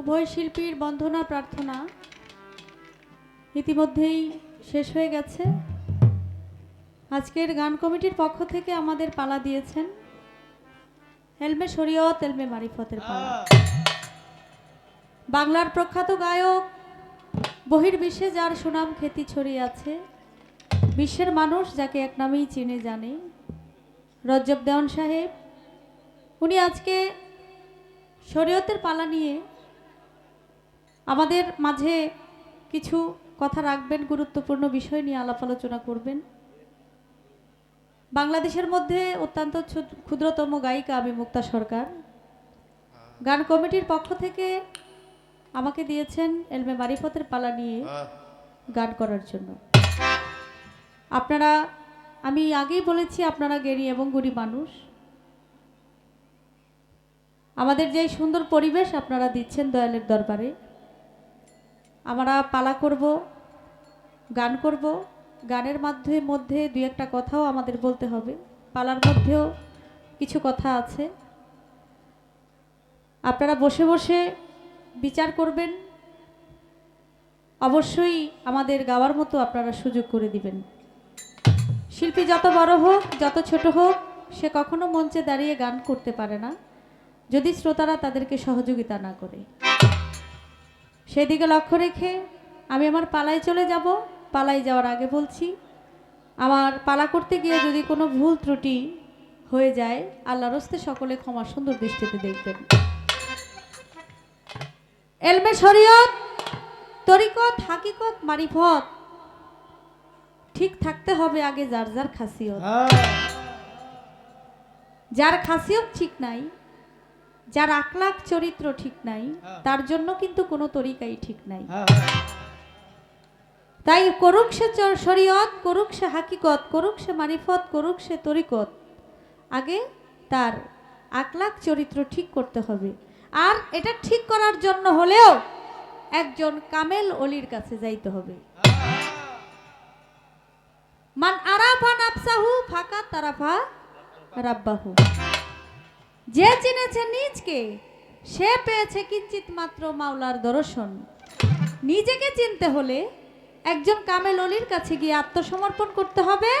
উভয় শিল্পীর বন্ধনা প্রার্থনা ইতিমধ্যেই শেষ হয়ে গেছে। আজকের গান কমিটির পক্ষ থেকে আমাদের পালা দিয়েছেন হেলমে শরীয়ত, এলমে মারিফতের পালা। বাংলার প্রখ্যাত গায়ক, বহির্বিশ্বে যার সুনাম খ্যাতি ছড়িয়ে আছে, বিশ্বের মানুষ যাকে এক নামেই চিনে জানে, রজ্জব দেওয়ান সাহেব, উনি আজকে শরীয়তের পালা নিয়ে আমাদের মাঝে কিছু কথা রাখবেন, গুরুত্বপূর্ণ বিষয় নিয়ে আলাপ আলোচনা করবেন। বাংলাদেশের মধ্যে অত্যন্ত ক্ষুদ্রতম গায়িকা আমি মুক্তা সরকার। গান কমিটির পক্ষ থেকে আমাকে দিয়েছেন এলমে মারিফতের পালা নিয়ে গান করার জন্য। আপনারা, আমি আগেই বলেছি, আপনারা জ্ঞানী এবং গুণী মানুষ। আমাদের যে সুন্দর পরিবেশ আপনারা দিচ্ছেন দয়ালের দরবারে। আমরা পালা করব, গান করব। গানের মাধ্যমে মধ্যে দুই একটা কথাও আমাদের বলতে হবে। পালার মধ্যেও কিছু কথা আছে। আপনারা বসে বসে বিচার করবেন। অবশ্যই আমাদের গাওয়ার মতো আপনারা সুযোগ করে দিবেন। শিল্পী যত বড় হোক, যত ছোট হোক, সে কখনো মঞ্চে দাঁড়িয়ে গান করতে পারে না। যদি শ্রোতারা তাদেরকে সহযোগিতা না করে। সেদিকে লক্ষ্য রেখে আমি আমার পালায় চলে যাব। পালাই যাওয়ার আগে বলছি আমার পালা করতে গিয়ে যদি কোনো ভুল ত্রুটি হয়ে যায় আল্লাহ রস্তে সকলে ক্ষমা সুন্দর দৃষ্টিতে দেখবেন। এলমে শরীয়ত তরিকত হাকিকত মারিফত ঠিক থাকতে হবে আগে যার যার খাসিয়ত। যার খাসিয়ত ঠিক নাই যার আকলাক চরিত্র ঠিক নাই তার জন্য কিন্তু কোনো তরিকাই ঠিক নাই। তাই করুক সে শরীয়ত করুক সে হাকিকত করুক সে মারিফত করুক সে তরিকত আগে তার আকলাক চরিত্র ঠিক করতে হবে। আর এটা ঠিক করার জন্য হলেও একজন কামেল অলির কাছে যাইতে হবে। মান আরাফা নাফসাহু ফাঁকা তারাফা রাব্বাহু। যে চিনেছে নিজকে, সে পেয়েছে কিঞ্চিত মাত্র মাওলার দর্শন। নিজেকে চিনতে হলে একজন কামেল অলির কাছে গিয়ে আত্মসমর্পণ করতে হবে।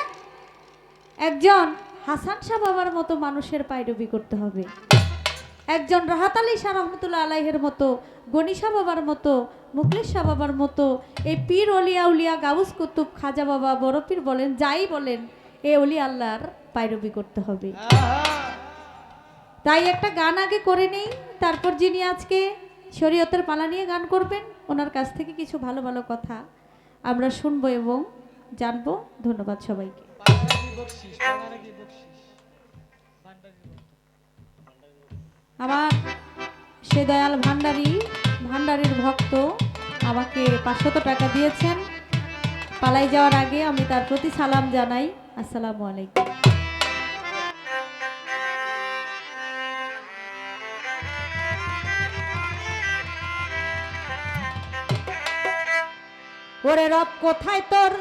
একজন হাসান শাহ বাবার মতো মানুষের পায়রবি করতে হবে। একজন রাহাত আলী শাহ রহমতুল্লাহ আলাইহের মতো গনিশা বাবার মতো, মুখলিস শাহ বাবার মতো, এই পীর অলিয়া উলিয়া গাউস কুতুব, খাজা বাবা, বড় পীর বলেন, যাই বলেন, এ অলি আল্লাহর পায়রবি করতে হবে। তাই একটা গান আগে করে নেই, তারপর যিনি আজকে শরীয়তের পালা নিয়ে গান করবেন, ওনার কাছ থেকে কিছু ভালো ভালো কথা আমরা শুনব এবং জানব। ধন্যবাদ সবাইকে। আমার সে দয়াল ভান্ডারী ভান্ডারীর ভক্ত আমাকে পাঁচশত টাকা দিয়েছেন। পালাই যাওয়ার আগে আমি তার প্রতি সালাম জানাই। আসসালামু আলাইকুম। ওরে রব কোথায় তোর?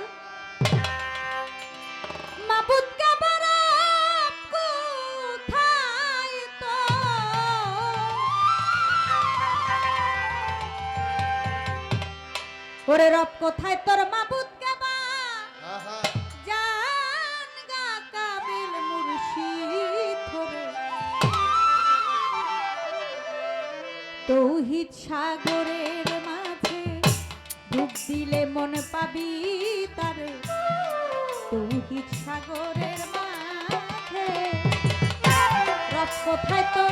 কোথায় ওরে রব কোথায় তোর মাবুদ কাবা? জান গা কাবিল মুর্শিদ তৌহিদ সাগরের মাঝে ডুব দিলে মন পাবি তারে। তুই সাগরের মাঠে। রব কোথায় তো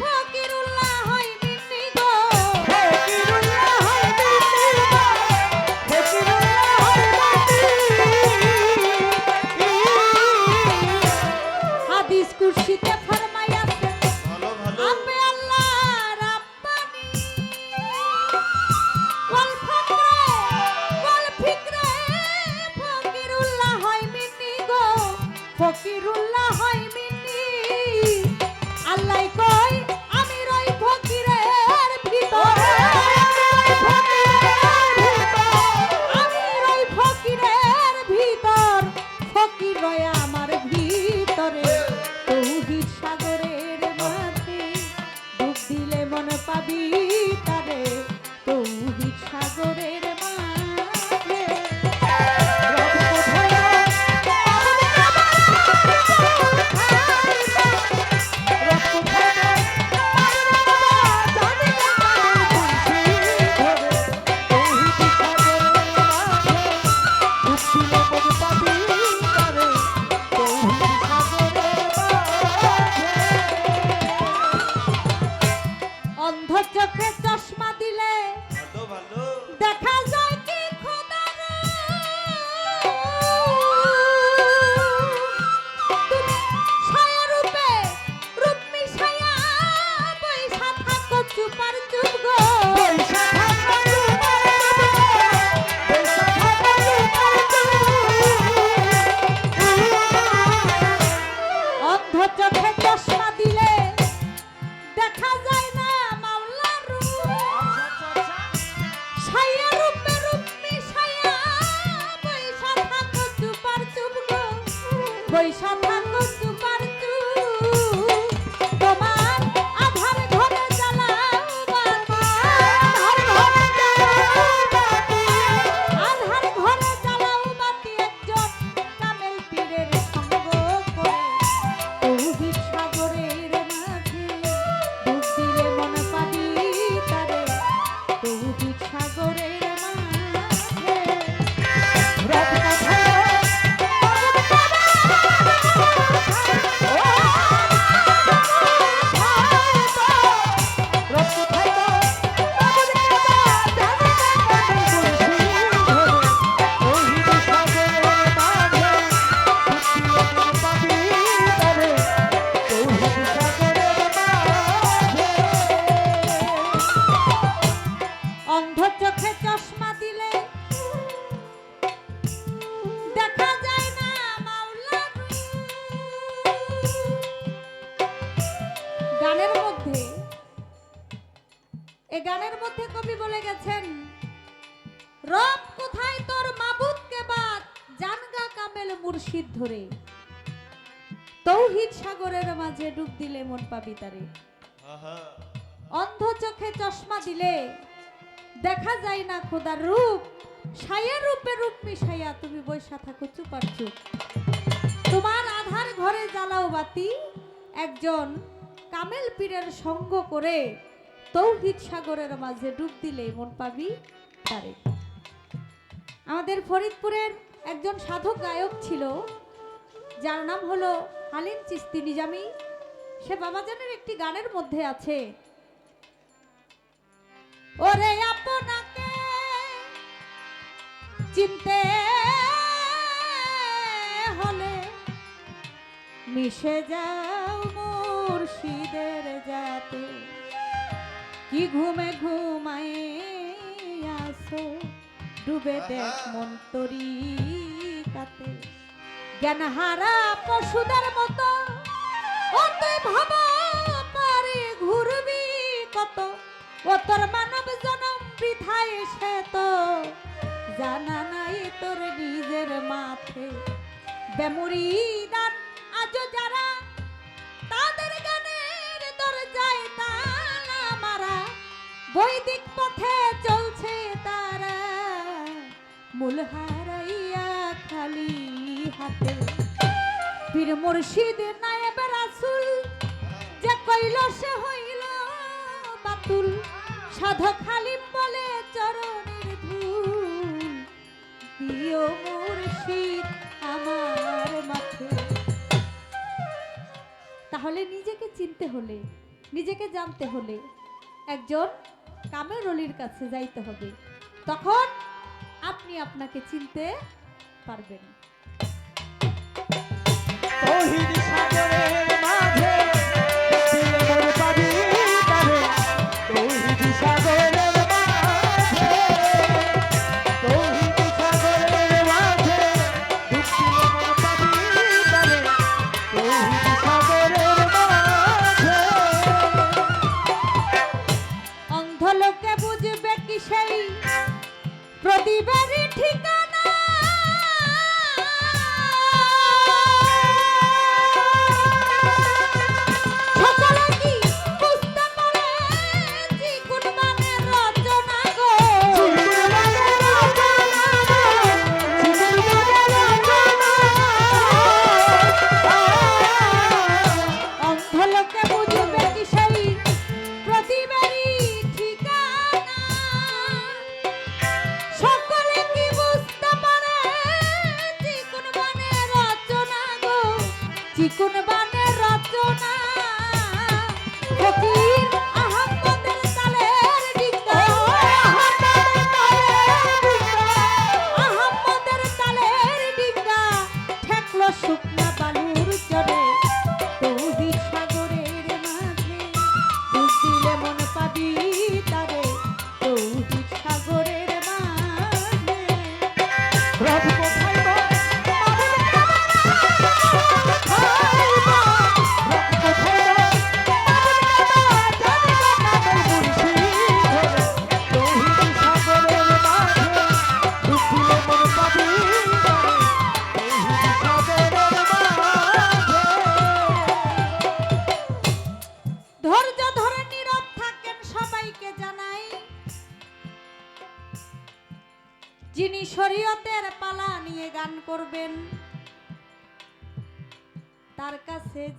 ফকিরুল্লাহ হয় মিন্নি গো। হাদিস কুরসিতে ফরমাইয়াছেন। পাবি তারে অন্ধ চোখে চশমা দিলে দেখা যায় না খোদার রূপ। ছায়ের রূপে রূপ মিশাইয়া তুমি বৈশা থাকো চুপার চুপ। তোমার আধার ঘরে জ্বালাও বাতি। একজন কামেল পীরের সঙ্গ করে তৌহিদ সাগরের মাঝে ডুব দিলে মন পাবি তারে। আমাদের ফরিদপুরের একজন সাধক গায়ক ছিল যার নাম হলো হালিম চিস্তি নিজামি। সে বাবাজানের একটি গানের মধ্যে আছে। ওরে আপনাকে চিনতে হলে মিশে যাও মুর্শিদের যাতে কি ঘুমে ঘুমাই আসো ডুবে দেখ মন তরি কাতে। জ্ঞান হারা পশুদের মতো ও তুই পারে ঘুরবি কত? ও তোর মানব জনম বৃথায় সে তো। জানা নাই তোর নিজের মাথে। বেমুরি দান আজও যারা তাদের গানের দরজায় তালা মারা। বৈদিক পথে চলছে তারা। মূল হারাইয়া খালি হাতে। পীর মুর্শিদ নায়েব যে কইল সে হইল বাতুল। বলে চরণের ধূল। দিও মুর্শিদ আমার তাহলে নিজেকে চিনতে হলে, নিজেকে জানতে হলে একজন কামের অলির কাছে যাইতে হবে। তখন আপনি আপনাকে চিনতে পারবেন। তৌহিদ সাগরের তৌহিদ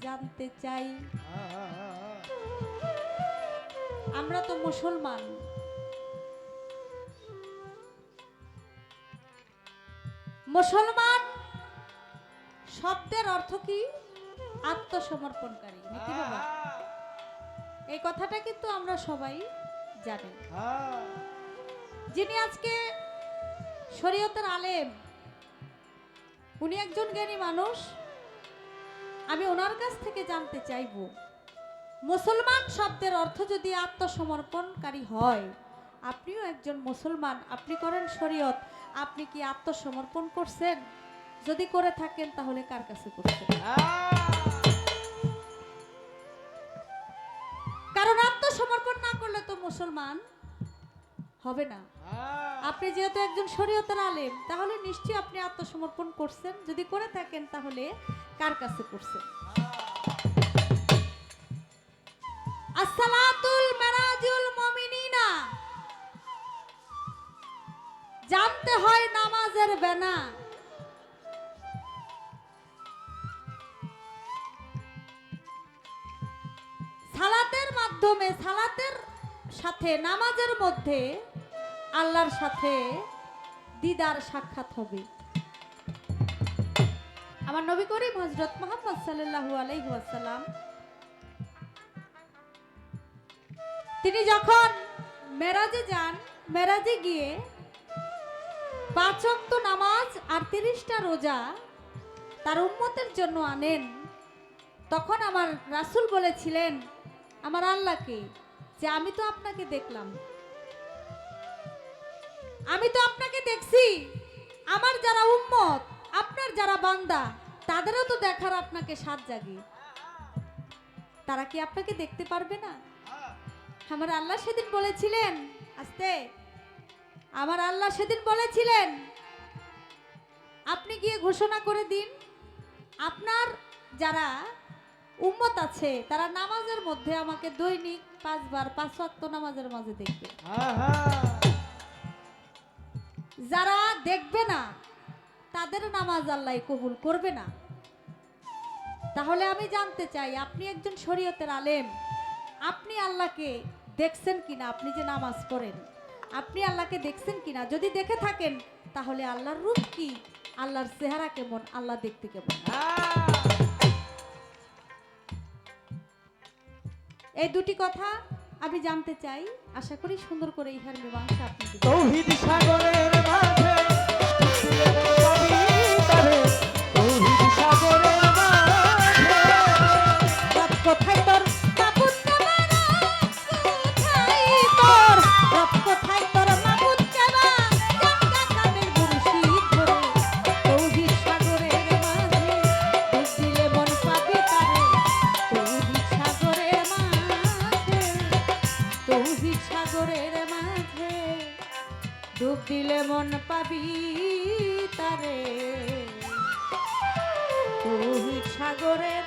জানতে চাই। আমরা তো মুসলমান। মুসলমান শব্দের অর্থ কি? আত্মসমর্পণকারী। এই কথাটা কিন্তু আমরা সবাই জানি। যিনি আজকে শরীয়তের আলেম, উনি একজন জ্ঞানী মানুষ। আমি ওনার কাছ থেকে জানতে চাইব, মুসলমান শব্দের অর্থ যদি আত্মসমর্পণকারী হয়, আপনিও একজন মুসলমান, আপনি করেন শরীয়ত, আপনি কি আত্মসমর্পণ করছেন? যদি করে থাকেন তাহলে কার কাছে করছেন? কারণ আত্মসমর্পণ না করলে তো মুসলমান হবে না। আপনি যেহেতু একজন শরীয়তের আলেম, তাহলে নিশ্চয়ই আপনি আত্মসমর্পণ করছেন। যদি করে থাকেন তাহলে কার কাছে করছেন আসসালাতুল মারাজুল মুমিনিনা। জানতে হয় নামাজের বেনা। সালাতের মাধ্যমে, সালাতের সাথে, নামাজের মধ্যে আল্লাহর সাথে দিদার সাক্ষাৎ হবে। আমার নবী করিম হজরত মোহাম্মদ সাল্লাল্লাহু আলাইহি ওয়াসাল্লাম। তিনি যখন মেরাজে যান, মেরাজে গিয়ে পাঁচ ওয়াক্ত নামাজ আর তিরিশটা রোজা তার উন্মতের জন্য আনেন, তখন আমার রাসূল বলেছিলেন, আমার আল্লাহকে যে আমি তো আপনাকে দেখলাম, আমি তো আপনাকে দেখছি, আমার যারা উম্মত, আপনার যারা বান্দা তাদেরও তো দেখার আপনাকে সাত জাগে। তারা কি আপনাকে দেখতে পারবে না? আমার আল্লাহ সেদিন বলেছিলেন আস্তে আমার আল্লাহ সেদিন বলেছিলেন আপনি গিয়ে ঘোষণা করে দিন আপনার যারা উম্মত আছে তারা নামাজের মধ্যে আমাকে দৈনিক পাঁচবার পাঁচ ওয়াক্ত নামাজের মাঝে দেখবে। যারা দেখবে না তাদের নামাজ আল্লাহ কবুল করবে না। তাহলে আমি জানতে চাই, আপনি একজন শরীয়তের আলেম। আপনি আল্লাহকে দেখছেন কিনা? আপনি যে নামাজ পড়েন, আপনি আল্লাহকে দেখছেন কিনা? যদি দেখে থাকেন, তাহলে আল্লাহর রূপ কি? আল্লাহর চেহারা কেমন? আল্লাহ দেখতে কেমন। এই দুটি কথা আমি জানতে চাই। আশা করি সুন্দর করে ইহার মীমাংসা আপনি পাবি তারে। তৌহিদ সাগরের